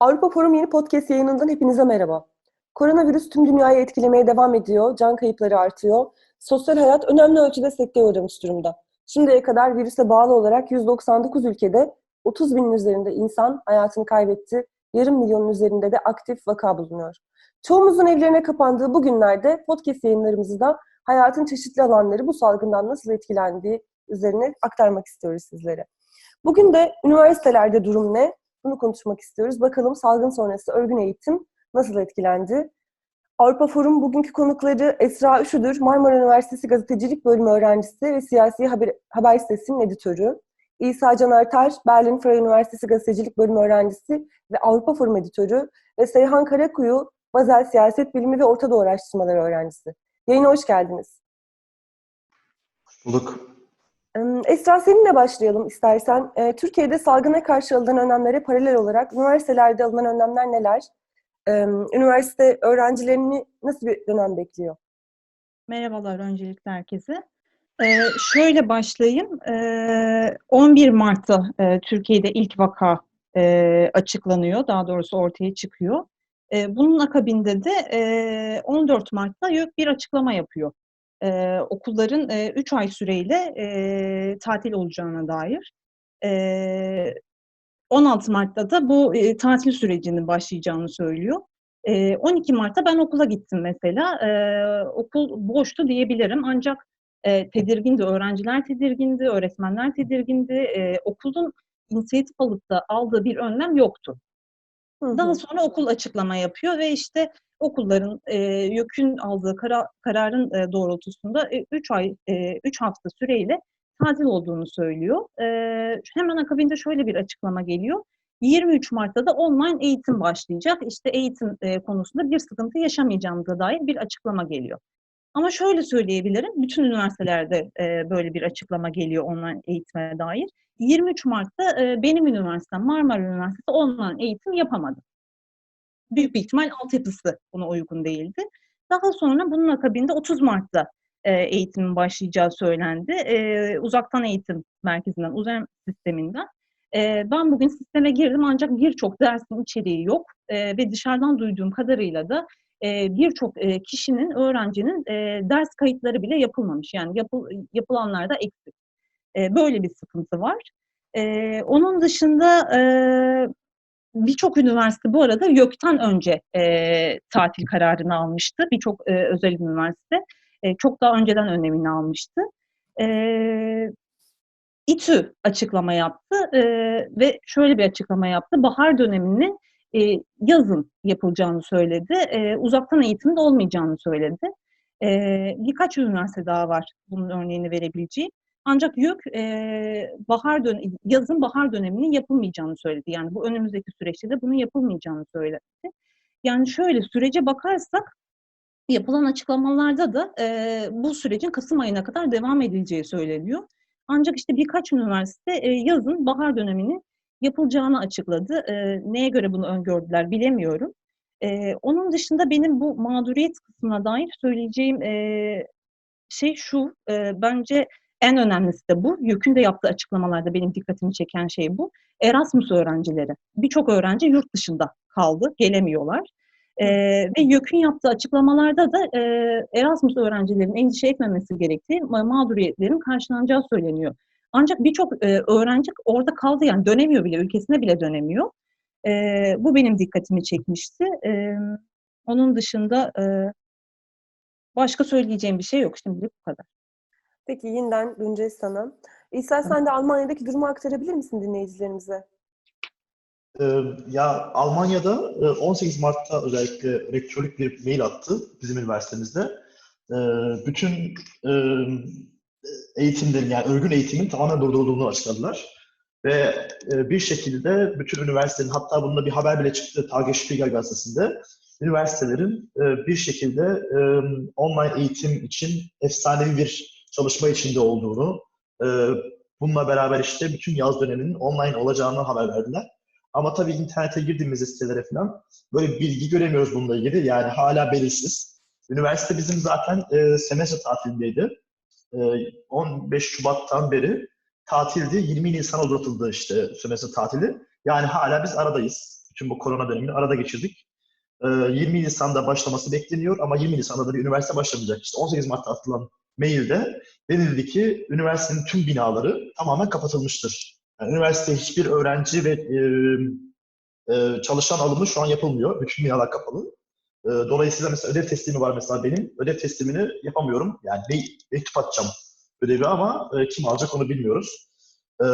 Avrupa Forum yeni podcast yayınından hepinize merhaba. Koronavirüs tüm dünyayı etkilemeye devam ediyor, can kayıpları artıyor. Sosyal hayat önemli ölçüde sekteye uğramış durumda. Şimdiye kadar virüse bağlı olarak 199 ülkede 30 binin üzerinde insan hayatını kaybetti. Yarım milyonun üzerinde de aktif vaka bulunuyor. Çoğumuzun evlerine kapandığı bu günlerde podcast yayınlarımızda hayatın çeşitli alanları bu salgından nasıl etkilendiği üzerine aktarmak istiyoruz sizlere. Bugün de üniversitelerde durum ne? Bunu konuşmak istiyoruz. Bakalım salgın sonrası örgün eğitim nasıl etkilendi? Avrupa Forum bugünkü konukları Esra Üşüdür, Marmara Üniversitesi Gazetecilik Bölümü öğrencisi ve Siyasi Haber, Haber Sitesi'nin editörü. İsa Can Artar, Berlin Freie Üniversitesi Gazetecilik Bölümü öğrencisi ve Avrupa Forum editörü ve Seyhan Karakuyu, Bazel Siyaset Bilimi ve Orta Doğu Araştırmaları öğrencisi. Yayına hoş geldiniz. Hoş bulduk. Esra seninle başlayalım istersen. Türkiye'de salgına karşı alınan önlemlere paralel olarak üniversitelerde alınan önlemler neler? Üniversite öğrencilerini nasıl bir dönem bekliyor? Merhabalar öncelikle herkese. Ee, şöyle başlayayım. Ee, 11 Mart'ta e, Türkiye'de ilk vaka e, açıklanıyor. Daha doğrusu ortaya çıkıyor. E, bunun akabinde de e, 14 Mart'ta YÖK bir açıklama yapıyor e, okulların 3 e, ay süreyle e, tatil olacağına dair. E, 16 Mart'ta da bu e, tatil sürecinin başlayacağını söylüyor. E, 12 Mart'ta ben okula gittim mesela. E, okul boştu diyebilirim ancak e, tedirgindi, öğrenciler tedirgindi, öğretmenler tedirgindi. E, okulun inisiyatif alıp da aldığı bir önlem yoktu. Daha sonra okul açıklama yapıyor ve işte okulların e, YÖK'ün aldığı kara, kararın e, doğrultusunda 3 e, ay, 3 e, hafta süreyle tatil olduğunu söylüyor. E, hemen akabinde şöyle bir açıklama geliyor. 23 Mart'ta da online eğitim başlayacak. İşte eğitim e, konusunda bir sıkıntı yaşamayacağımıza dair bir açıklama geliyor. Ama şöyle söyleyebilirim, bütün üniversitelerde e, böyle bir açıklama geliyor online eğitime dair. 23 Mart'ta e, benim üniversitem, Marmara Üniversitesi online eğitim yapamadı büyük bir ihtimal altyapısı buna uygun değildi. Daha sonra bunun akabinde 30 Mart'ta e, eğitimin başlayacağı söylendi. E, uzaktan eğitim merkezinden, uzay sisteminden. E, ben bugün sisteme girdim ancak birçok dersin içeriği yok e, ve dışarıdan duyduğum kadarıyla da e, birçok e, kişinin, öğrencinin e, ders kayıtları bile yapılmamış. Yani yapıl, yapılanlar da eksik. E, böyle bir sıkıntı var. E, onun dışında e, birçok üniversite bu arada YÖK'ten önce e, tatil kararını almıştı. Birçok e, özel üniversite e, çok daha önceden önemini almıştı. E, İTÜ açıklama yaptı e, ve şöyle bir açıklama yaptı. Bahar dönemini e, yazın yapılacağını söyledi. E, uzaktan eğitimde olmayacağını söyledi. E, birkaç üniversite daha var bunun örneğini verebileceğim. Ancak YÖK e, bahar dön yazın bahar döneminin yapılmayacağını söyledi. Yani bu önümüzdeki süreçte de bunun yapılmayacağını söyledi. Yani şöyle sürece bakarsak yapılan açıklamalarda da e, bu sürecin Kasım ayına kadar devam edileceği söyleniyor. Ancak işte birkaç üniversite e, yazın bahar döneminin yapılacağını açıkladı. E, neye göre bunu öngördüler bilemiyorum. E, onun dışında benim bu mağduriyet kısmına dair söyleyeceğim e, şey şu, e, bence en önemlisi de bu. YÖK'ün de yaptığı açıklamalarda benim dikkatimi çeken şey bu. Erasmus öğrencileri. Birçok öğrenci yurt dışında kaldı, gelemiyorlar. Ee, ve YÖK'ün yaptığı açıklamalarda da e, Erasmus öğrencilerin endişe etmemesi gerektiği, mağduriyetlerin karşılanacağı söyleniyor. Ancak birçok e, öğrenci orada kaldı yani dönemiyor bile, ülkesine bile dönemiyor. E, bu benim dikkatimi çekmişti. E, onun dışında e, başka söyleyeceğim bir şey yok şimdilik bu kadar. Peki yeniden döneceğiz sana. İsa sen de Almanya'daki durumu aktarabilir misin dinleyicilerimize? Ee, ya Almanya'da 18 e, Mart'ta özellikle rektörlük bir mail attı bizim üniversitemizde. Ee, bütün e, eğitimlerin yani örgün eğitimin tamamen durdurulduğunu açıkladılar. Ve e, bir şekilde bütün üniversitelerin hatta bununla bir haber bile çıktı Tagesspiegel gazetesinde üniversitelerin bir şekilde online eğitim için efsanevi bir çalışma içinde olduğunu, e, bununla beraber işte bütün yaz döneminin online olacağını haber verdiler. Ama tabii internete girdiğimiz sitelere falan böyle bilgi göremiyoruz bununla ilgili. Yani hala belirsiz. Üniversite bizim zaten e, semestre tatilindeydi. E, 15 Şubat'tan beri tatildi. 20 Nisan uzatıldı işte semestre tatili. Yani hala biz aradayız. bütün bu korona dönemini arada geçirdik. Ee, 20 Nisan'da başlaması bekleniyor ama 20 Nisan'da da bir üniversite başlamayacak. İşte 18 Mart'ta atılan mailde denildi ki üniversitenin tüm binaları tamamen kapatılmıştır. Yani üniversite hiçbir öğrenci ve e, e, çalışan alımı şu an yapılmıyor. Bütün binalar kapalı. E, dolayısıyla mesela ödev teslimi var mesela benim. Ödev teslimini yapamıyorum. Yani bir mektup atacağım ödevi ama e, kim alacak onu bilmiyoruz. E,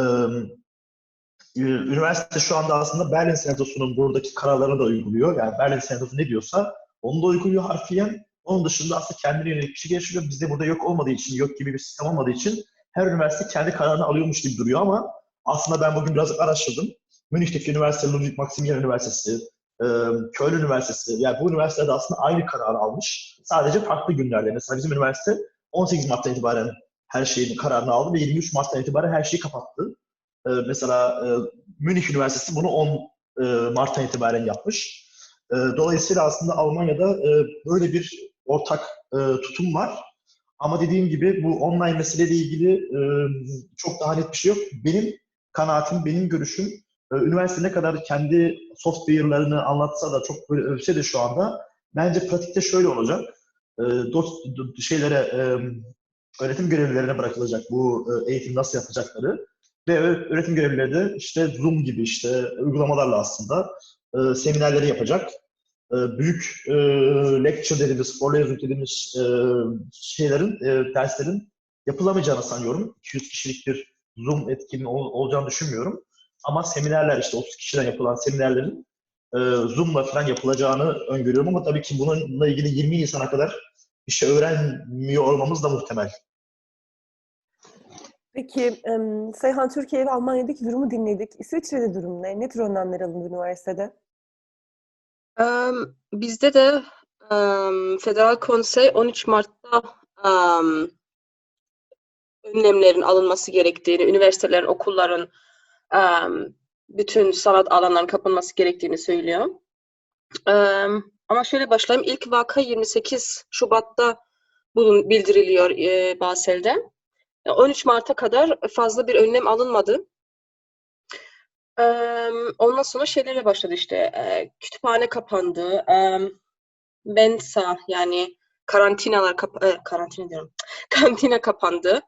üniversite şu anda aslında Berlin Senatosu'nun buradaki kararlarını da uyguluyor. Yani Berlin Senatosu ne diyorsa onu da uyguluyor harfiyen. Onun dışında aslında kendine yönelik bir şey geliştiriyor. Bizde burada yok olmadığı için, yok gibi bir sistem olmadığı için her üniversite kendi kararını alıyormuş gibi duruyor ama aslında ben bugün biraz araştırdım. Münih'teki üniversite, Ludwig Maximilian Üniversitesi, e, Köln Üniversitesi, yani bu üniversiteler de aslında aynı kararı almış. Sadece farklı günlerde. Mesela bizim üniversite 18 Mart'tan itibaren her şeyin kararını aldı ve 23 Mart'tan itibaren her şeyi kapattı. E, mesela e, Münih Üniversitesi bunu 10 e, Mart'tan itibaren yapmış. Dolayısıyla aslında Almanya'da böyle bir ortak e, tutum var. Ama dediğim gibi bu online meseleyle ilgili e, çok daha net bir şey yok. Benim kanaatim, benim görüşüm e, üniversite ne kadar kendi software'larını anlatsa da çok böyle övse de şu anda bence pratikte şöyle olacak. E, dost, do- şeylere e, öğretim görevlilerine bırakılacak bu e, eğitim nasıl yapacakları ve öğretim görevlileri de işte Zoom gibi işte uygulamalarla aslında e, seminerleri yapacak. E, büyük e, lecture dediğimiz, Vorlesung dediğimiz e, şeylerin, e, derslerin yapılamayacağını sanıyorum. 200 kişilik bir Zoom etkinliği ol- olacağını düşünmüyorum. Ama seminerler işte 30 kişiden yapılan seminerlerin e, Zoom'la falan yapılacağını öngörüyorum ama tabii ki bununla ilgili 20 Nisan'a kadar bir şey öğrenmiyor olmamız da muhtemel. Peki, em, Seyhan Türkiye ve Almanya'daki durumu dinledik. İsviçre'de durum ne? Ne tür önlemler alındı üniversitede? Em, bizde de em, Federal Konsey 13 Mart'ta em, önlemlerin alınması gerektiğini, üniversitelerin, okulların, em, bütün sanat alanlarının kapanması gerektiğini söylüyor. Em, ama şöyle başlayayım. İlk vaka 28 Şubat'ta bulun, bildiriliyor e, Basel'de. E, 13 Mart'a kadar fazla bir önlem alınmadı. Ondan sonra şeylere başladı işte. kütüphane kapandı. Mensa yani karantinalar kap karantina diyorum. Kantina kapandı.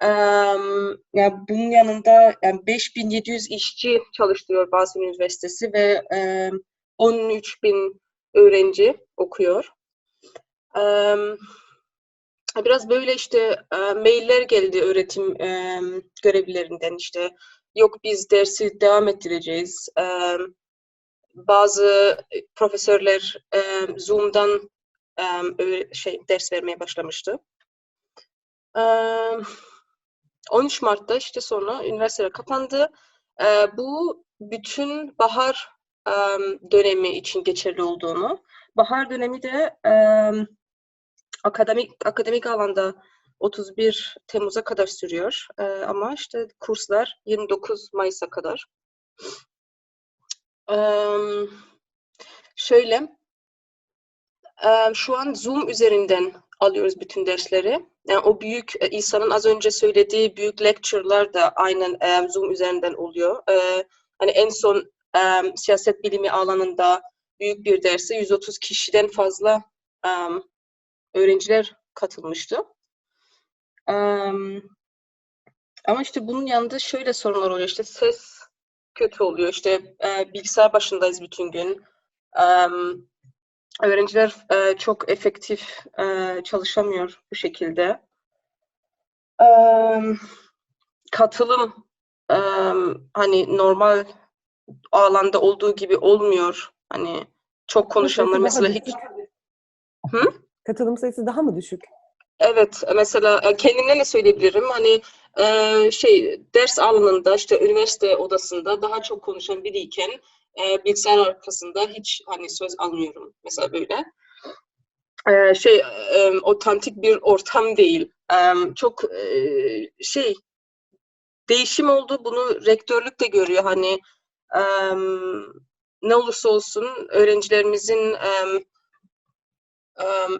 Em, ya bunun yanında yani 5700 işçi çalıştırıyor Basel Üniversitesi ve em, 13.000 öğrenci okuyor. Biraz böyle işte mailler geldi öğretim görevlilerinden işte yok biz dersi devam ettireceğiz. Em, bazı profesörler em, Zoom'dan öğre- şey ders vermeye başlamıştı. Em, 13 Mart'ta işte sonra üniversiteler kapandı. Ee, bu bütün bahar em, dönemi için geçerli olduğunu, bahar dönemi de em, akademik akademik alanda 31 Temmuz'a kadar sürüyor. Ee, ama işte kurslar 29 Mayıs'a kadar. Em, şöyle, em, şu an Zoom üzerinden alıyoruz bütün dersleri. Yani o büyük e, İsa'nın az önce söylediği büyük lecture'lar da aynen e, Zoom üzerinden oluyor. E, hani en son e, siyaset bilimi alanında büyük bir derse 130 kişiden fazla e, öğrenciler katılmıştı. Ama işte bunun yanında şöyle sorunlar oluyor. İşte ses kötü oluyor. İşte e, bilgisayar başındayız bütün gün. E, öğrenciler e, çok efektif e, çalışamıyor bu şekilde. E, katılım e, hani normal alanda olduğu gibi olmuyor. Hani çok konuşanlar mesela hiç. Hı? Katılım sayısı daha mı düşük? Evet, mesela e, kendimden ne söyleyebilirim? Hani e, şey ders alanında işte üniversite odasında daha çok konuşan biriyken e, bilgisayar arkasında hiç hani söz almıyorum mesela böyle. E, şey e, otantik bir ortam değil. E, çok e, şey değişim oldu. Bunu rektörlük de görüyor. Hani e, ne olursa olsun öğrencilerimizin e,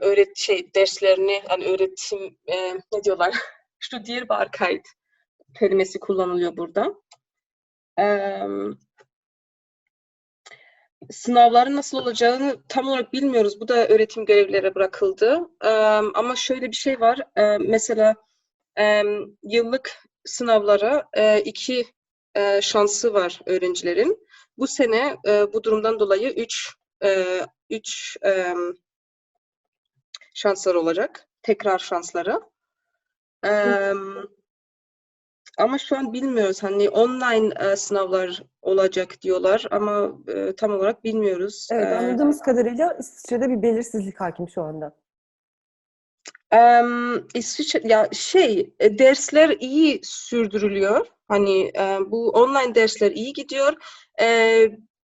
öğret şey derslerini yani öğretim e, ne diyorlar Studierbarkeit kelimesi kullanılıyor burada. Ähm, sınavların nasıl olacağını tam olarak bilmiyoruz. Bu da öğretim görevlilere bırakıldı. Ee, ama şöyle bir şey var. Ee, mesela e, yıllık sınavlara e, iki e, şansı var öğrencilerin. Bu sene e, bu durumdan dolayı üç, e, üç e, şanslar olacak. Tekrar şansları. Ee, ama şu an bilmiyoruz. Hani online e, sınavlar olacak diyorlar ama e, tam olarak bilmiyoruz. Evet, Ee, anladığımız kadarıyla İsviçre'de bir belirsizlik hakim şu anda. Em, İsviçre ya şey e, dersler iyi sürdürülüyor. Hani e, bu online dersler iyi gidiyor. E,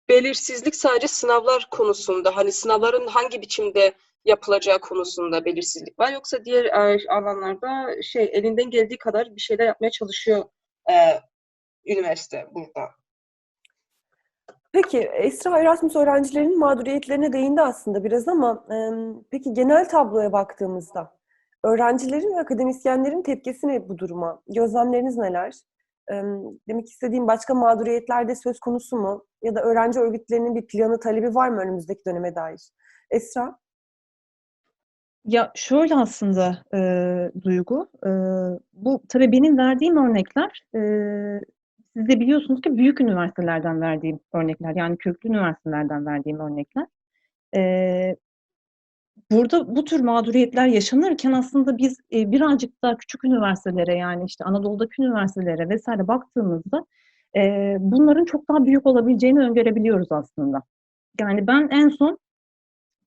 belirsizlik sadece sınavlar konusunda. Hani sınavların hangi biçimde yapılacağı konusunda belirsizlik var. Yoksa diğer e, alanlarda şey elinden geldiği kadar bir şeyler yapmaya çalışıyor e, üniversite burada. Peki Esra Erasmus öğrencilerinin mağduriyetlerine değindi aslında biraz ama e, peki genel tabloya baktığımızda öğrencilerin ve akademisyenlerin tepkisi ne bu duruma? Gözlemleriniz neler? E, demek istediğim başka mağduriyetler de söz konusu mu? Ya da öğrenci örgütlerinin bir planı, talebi var mı önümüzdeki döneme dair? Esra? Ya şöyle aslında e, Duygu, e, bu tabii benim verdiğim örnekler, e, siz de biliyorsunuz ki büyük üniversitelerden verdiğim örnekler, yani köklü üniversitelerden verdiğim örnekler. E, burada bu tür mağduriyetler yaşanırken aslında biz e, birazcık daha küçük üniversitelere yani işte Anadolu'daki üniversitelere vesaire baktığımızda e, bunların çok daha büyük olabileceğini öngörebiliyoruz aslında. Yani ben en son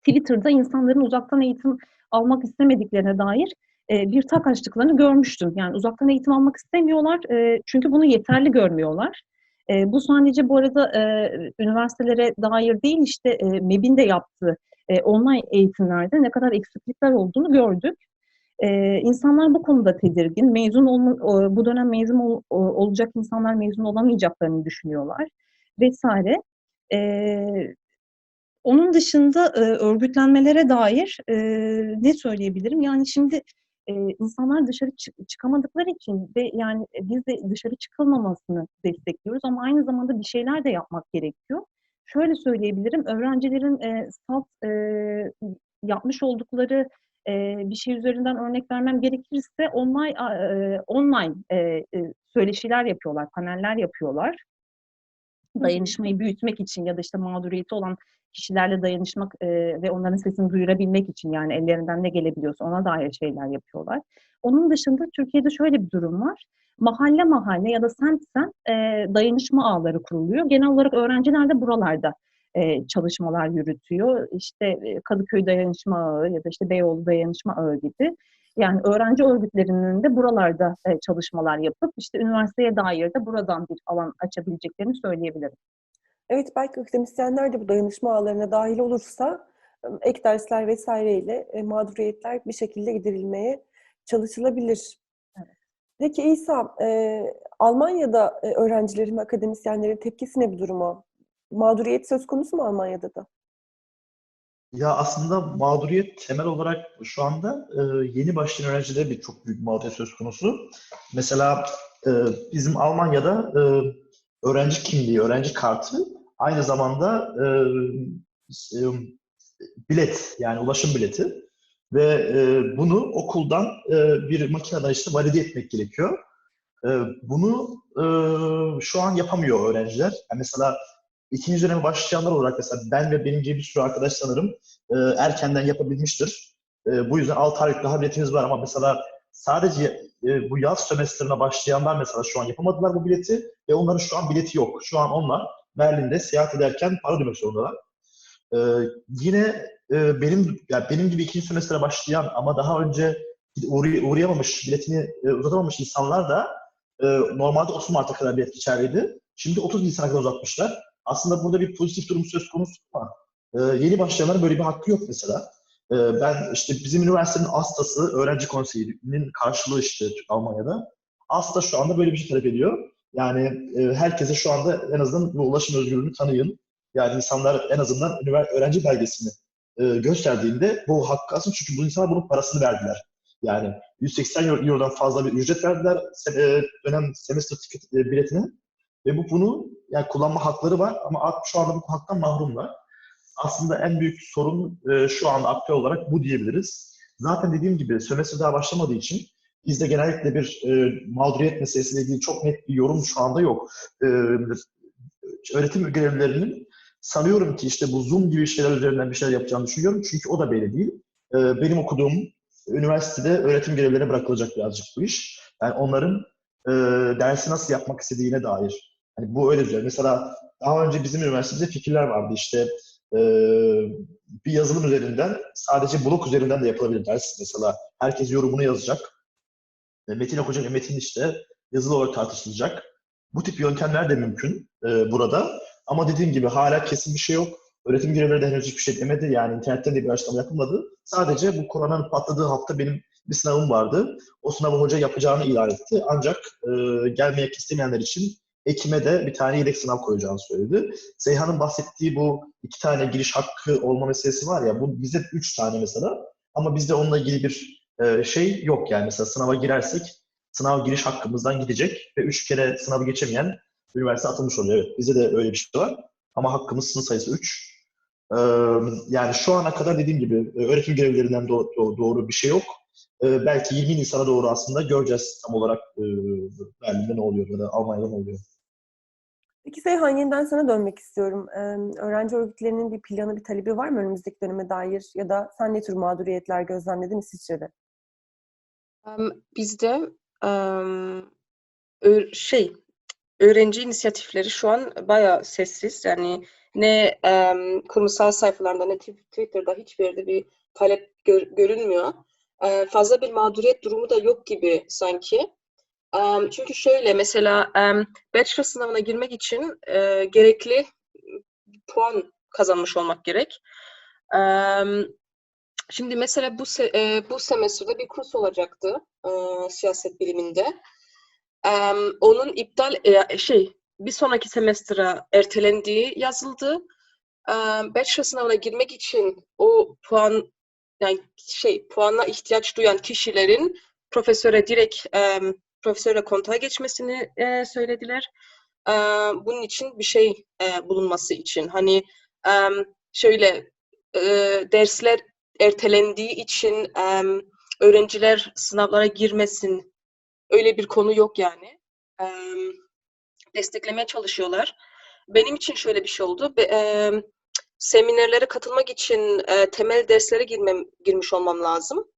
Twitter'da insanların uzaktan eğitim almak istemediklerine dair bir tak açtıklarını görmüştüm. Yani uzaktan eğitim almak istemiyorlar çünkü bunu yeterli görmüyorlar. Bu sadece bu arada üniversitelere dair değil işte MEB'in de yaptığı online eğitimlerde ne kadar eksiklikler olduğunu gördük. E, insanlar bu konuda tedirgin. Mezun olma, bu dönem mezun ol, olacak insanlar mezun olamayacaklarını düşünüyorlar vesaire. E, onun dışında e, örgütlenmelere dair e, ne söyleyebilirim? Yani şimdi e, insanlar dışarı çık- çıkamadıkları için ve yani e, biz de dışarı çıkılmamasını destekliyoruz ama aynı zamanda bir şeyler de yapmak gerekiyor. Şöyle söyleyebilirim, öğrencilerin e, salt e, yapmış oldukları e, bir şey üzerinden örnek vermem gerekirse online e, online e, e, söyleşiler yapıyorlar, paneller yapıyorlar. Dayanışmayı büyütmek için ya da işte mağduriyeti olan kişilerle dayanışmak e, ve onların sesini duyurabilmek için yani ellerinden ne gelebiliyorsa ona dair şeyler yapıyorlar. Onun dışında Türkiye'de şöyle bir durum var. Mahalle mahalle ya da semt semt e, dayanışma ağları kuruluyor. Genel olarak öğrenciler de buralarda e, çalışmalar yürütüyor. İşte e, Kadıköy Dayanışma Ağı ya da işte Beyoğlu Dayanışma Ağı gibi. Yani öğrenci örgütlerinin de buralarda e, çalışmalar yapıp işte üniversiteye dair de buradan bir alan açabileceklerini söyleyebilirim. Evet belki akademisyenler de bu dayanışma ağlarına dahil olursa ek dersler vesaireyle e, mağduriyetler bir şekilde giderilmeye çalışılabilir. Evet. Peki İsa, e, Almanya'da e, öğrencilerin ve akademisyenlerin tepkisi ne bu duruma? Mağduriyet söz konusu mu Almanya'da da? Ya aslında mağduriyet temel olarak şu anda e, yeni başlayan öğrencilere bir çok büyük mağduriyet söz konusu. Mesela e, bizim Almanya'da e, öğrenci kimliği, öğrenci kartı aynı zamanda e, e, bilet yani ulaşım bileti ve e, bunu okuldan e, bir makineden işte valide etmek gerekiyor. E, bunu e, şu an yapamıyor öğrenciler. Yani mesela ikinci döneme başlayanlar olarak mesela ben ve benim gibi bir sürü arkadaş sanırım e, erkenden yapabilmiştir. E, bu yüzden 6 aylık daha biletimiz var ama mesela sadece e, bu yaz sömestrine başlayanlar mesela şu an yapamadılar bu bileti ve onların şu an bileti yok. Şu an onlar Berlin'de seyahat ederken para ödemek zorundalar. E, yine e, benim yani benim gibi ikinci sömestre başlayan ama daha önce uğray- uğrayamamış, biletini e, uzatamamış insanlar da e, normalde 30 Mart'a kadar bilet geçerliydi. Şimdi 30 Nisan'a kadar uzatmışlar. Aslında burada bir pozitif durum söz konusu ama e, yeni başlayanların böyle bir hakkı yok mesela. E, ben işte bizim üniversitenin ASTA'sı, öğrenci konseyinin karşılığı işte Almanya'da. ASTA şu anda böyle bir şey talep ediyor. Yani e, herkese şu anda en azından bu ulaşım özgürlüğünü tanıyın. Yani insanlar en azından ünivers- öğrenci belgesini e, gösterdiğinde bu hakkı alsın. Çünkü bu insanlar bunun parasını verdiler. Yani 180 euro- Euro'dan fazla bir ücret verdiler e, dönem semester ticket e, biletine. Ve bu bunu yani kullanma hakları var ama şu anda bu haktan mahrumlar. Aslında en büyük sorun e, şu anda aktüel olarak bu diyebiliriz. Zaten dediğim gibi sömestr daha başlamadığı için bizde genellikle bir e, mağduriyet meselesiyle ilgili çok net bir yorum şu anda yok. E, öğretim görevlilerinin sanıyorum ki işte bu Zoom gibi şeyler üzerinden bir şeyler yapacağını düşünüyorum. Çünkü o da belli değil. E, benim okuduğum üniversitede öğretim görevlilerine bırakılacak birazcık bu iş. Yani onların e, dersi nasıl yapmak istediğine dair. Hani bu öyle güzel. Mesela daha önce bizim üniversitemizde fikirler vardı işte e, bir yazılım üzerinden sadece blok üzerinden de yapılabilir ders. Mesela herkes yorumunu yazacak. E, metin okuyacak ve metin işte yazılı olarak tartışılacak. Bu tip yöntemler de mümkün e, burada. Ama dediğim gibi hala kesin bir şey yok. Öğretim görevlileri de henüz hiçbir şey demedi. Yani internetten de bir açıklama yapılmadı. Sadece bu koronanın patladığı hafta benim bir sınavım vardı. O sınavı hoca yapacağını ilan etti. Ancak e, gelmek istemeyenler için Ekim'e de bir tane yedek sınav koyacağını söyledi. Seyhan'ın bahsettiği bu iki tane giriş hakkı olma meselesi var ya, bu bize üç tane mesela. Ama bizde onunla ilgili bir e, şey yok yani. Mesela sınava girersek sınav giriş hakkımızdan gidecek ve üç kere sınavı geçemeyen üniversite atılmış oluyor. Evet, bizde de öyle bir şey var. Ama hakkımız sınıf sayısı 3. yani şu ana kadar dediğim gibi e, öğretim görevlilerinden doğru, bir şey yok. Ee, belki 20 Nisan'a doğru aslında göreceğiz tam olarak e, Berlin'de ne oluyor ya da Almanya'da ne oluyor. Peki Seyhan yeniden sana dönmek istiyorum. Ee, öğrenci örgütlerinin bir planı, bir talebi var mı önümüzdeki döneme dair? Ya da sen ne tür mağduriyetler gözlemledin İsviçre'de? Bizde şey öğrenci inisiyatifleri şu an bayağı sessiz. Yani ne kurumsal sayfalarında ne Tw- Twitter'da hiçbir yerde bir talep gör- görünmüyor. Fazla bir mağduriyet durumu da yok gibi sanki. Çünkü şöyle mesela bachelor sınavına girmek için e, gerekli puan kazanmış olmak gerek. Şimdi mesela bu e, bu semestrde bir kurs olacaktı e, siyaset biliminde. Onun iptal şey bir sonraki semestre ertelendiği yazıldı. Bachelor sınavına girmek için o puan yani şey puana ihtiyaç duyan kişilerin profesöre direkt profesöre kontağa geçmesini e, söylediler. E, bunun için bir şey e, bulunması için hani em, şöyle e, dersler ertelendiği için em, öğrenciler sınavlara girmesin. Öyle bir konu yok yani. Em, desteklemeye çalışıyorlar. Benim için şöyle bir şey oldu. Em, seminerlere katılmak için e, temel derslere girmem, girmiş olmam lazım.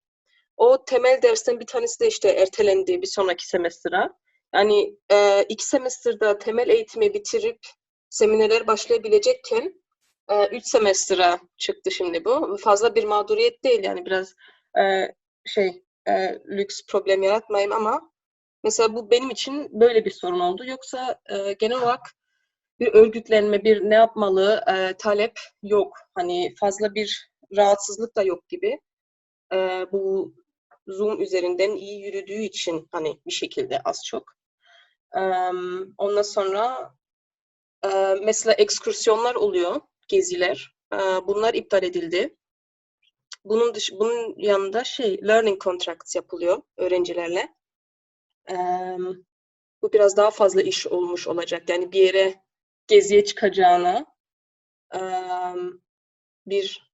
O temel dersten bir tanesi de işte ertelendi bir sonraki semestre. Yani e, iki semestrde temel eğitimi bitirip seminerler başlayabilecekken e, üç semestre çıktı şimdi bu. Fazla bir mağduriyet değil yani biraz e, şey e, lüks problem yaratmayayım ama mesela bu benim için böyle bir sorun oldu. Yoksa e, genel olarak bir örgütlenme, bir ne yapmalı e, talep yok. Hani fazla bir rahatsızlık da yok gibi. E, bu Zoom üzerinden iyi yürüdüğü için hani bir şekilde az çok. E, ondan sonra mesela ekskursiyonlar oluyor, geziler. Bunlar iptal edildi. Bunun dış, bunun yanında şey learning contracts yapılıyor öğrencilerle. Bu biraz daha fazla iş olmuş olacak. Yani bir yere geziye çıkacağına bir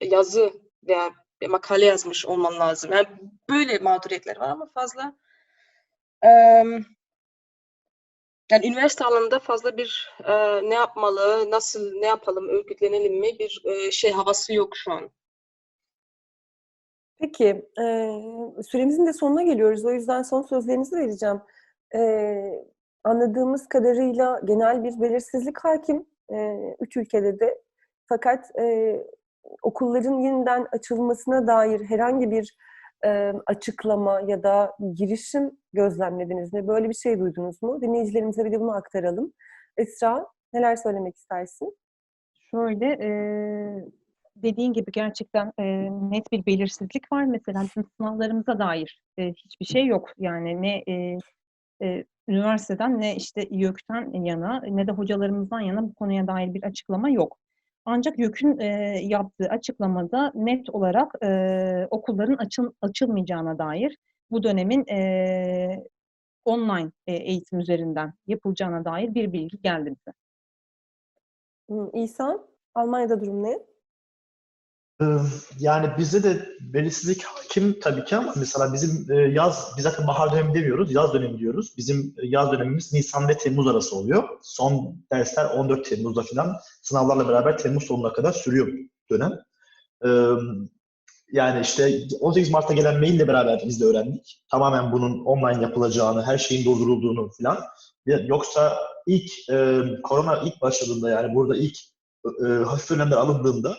yazı veya makale yazmış olman lazım. Yani böyle mağduriyetler var ama fazla yani üniversite alanında fazla bir ne yapmalı, nasıl ne yapalım, örgütlenelim mi bir şey havası yok şu an. Peki, süremizin de sonuna geliyoruz. O yüzden son sözlerinizi vereceğim. Anladığımız kadarıyla genel bir belirsizlik hakim üç ülkede de. Fakat okulların yeniden açılmasına dair herhangi bir e, açıklama ya da girişim gözlemlediniz mi? Böyle bir şey duydunuz mu? Dinleyicilerimize bir de bunu aktaralım. Esra, neler söylemek istersin? Şöyle e, dediğin gibi gerçekten e, net bir belirsizlik var. Mesela bizim sınavlarımıza dair e, hiçbir şey yok. Yani ne e, e, üniversiteden ne işte YÖK'ten yana ne de hocalarımızdan yana bu konuya dair bir açıklama yok. Ancak YÖK'ün e, yaptığı açıklamada net olarak e, okulların açıl, açılmayacağına dair bu dönemin e, online e, eğitim üzerinden yapılacağına dair bir bilgi geldi bize. Hı, İhsan, Almanya'da durum ne? Ee, Yani bizde de belirsizlik hakim tabii ki ama mesela bizim e, yaz, biz zaten bahar dönemi demiyoruz, yaz dönemi diyoruz. Bizim e, yaz dönemimiz Nisan ve Temmuz arası oluyor. Son dersler 14 Temmuz'da falan sınavlarla beraber Temmuz sonuna kadar sürüyor dönem. Ee, Yani işte 18 Mart'ta gelen maille beraber biz de öğrendik. Tamamen bunun online yapılacağını, her şeyin durdurulduğunu falan. Yoksa ilk e, korona ilk başladığında yani burada ilk hafif önlemler alındığında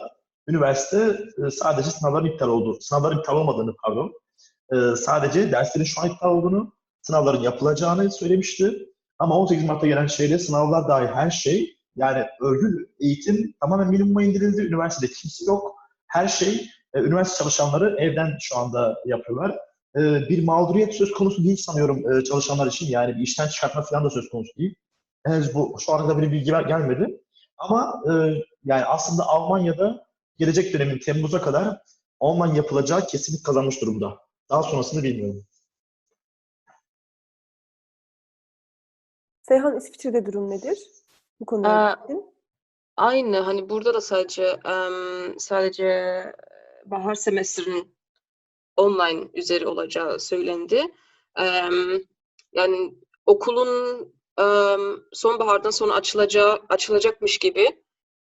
üniversite e, sadece sınavların iptal olduğu, sınavların iptal olmadığını pardon, e, sadece derslerin şu an iptal olduğunu, sınavların yapılacağını söylemişti. Ama 18 Mart'ta gelen şeyle sınavlar dahil her şey, yani örgün eğitim tamamen minimuma indirildi. Üniversitede kimse yok. Her şey, e, üniversite çalışanları evden şu anda yapıyorlar. Bir mağduriyet söz konusu değil sanıyorum çalışanlar için. Yani bir işten çıkartma falan da söz konusu değil. Henüz bu, şu ana kadar bir bilgi gelmedi. Ama yani aslında Almanya'da gelecek dönemin Temmuz'a kadar online yapılacağı kesinlik kazanmış durumda. Daha sonrasını bilmiyorum. Seyhan, İsviçre'de durum nedir? Bu Aa, ilişkin. Aynı hani burada da sadece em, sadece bahar semestrinin online üzeri olacağı söylendi. Em, yani okulun em, sonbahardan sonra açılacağı açılacakmış gibi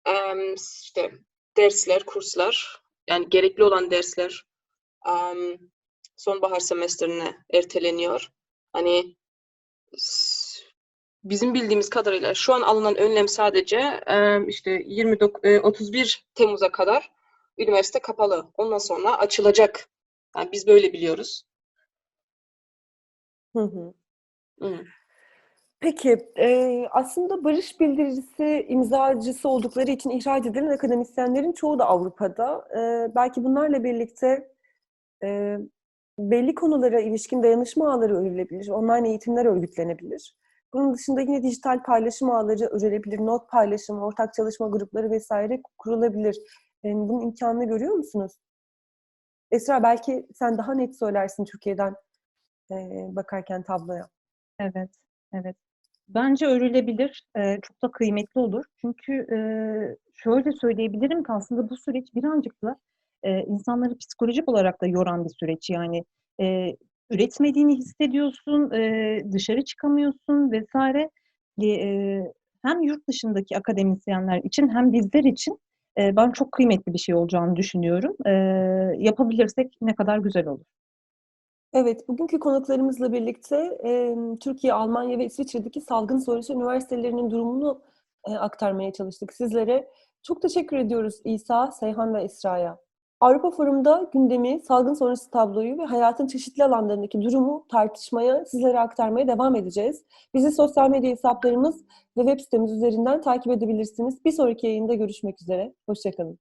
em, işte dersler, kurslar yani gerekli olan dersler em, sonbahar semestrine erteleniyor. Hani bizim bildiğimiz kadarıyla şu an alınan önlem sadece e, işte 29 e, 31 Temmuz'a kadar üniversite kapalı. Ondan sonra açılacak. Yani biz böyle biliyoruz. Hı hı. Hı. Peki, e, aslında barış bildirisi imzacısı oldukları için ihraç edilen akademisyenlerin çoğu da Avrupa'da. E, belki bunlarla birlikte e, belli konulara ilişkin dayanışma ağları örülebilir, online eğitimler örgütlenebilir. Bunun dışında yine dijital paylaşım ağları örülebilir, not paylaşımı, ortak çalışma grupları vesaire kurulabilir. E, bunun imkanını görüyor musunuz? Esra belki sen daha net söylersin Türkiye'den e, bakarken tabloya. Evet, evet. Bence örülebilir. Ee, çok da kıymetli olur. Çünkü e, şöyle söyleyebilirim ki aslında bu süreç birazcık da e, insanları psikolojik olarak da yoran bir süreç. Yani e, üretmediğini hissediyorsun, e, dışarı çıkamıyorsun vesaire. E, e, hem yurt dışındaki akademisyenler için hem bizler için e, ben çok kıymetli bir şey olacağını düşünüyorum. E, yapabilirsek ne kadar güzel olur. Evet, bugünkü konuklarımızla birlikte e, Türkiye, Almanya ve İsviçre'deki salgın sonrası üniversitelerinin durumunu e, aktarmaya çalıştık sizlere. Çok teşekkür ediyoruz İsa, Seyhan ve Esra'ya. Avrupa Forum'da gündemi, salgın sonrası tabloyu ve hayatın çeşitli alanlarındaki durumu tartışmaya, sizlere aktarmaya devam edeceğiz. Bizi sosyal medya hesaplarımız ve web sitemiz üzerinden takip edebilirsiniz. Bir sonraki yayında görüşmek üzere. Hoşçakalın.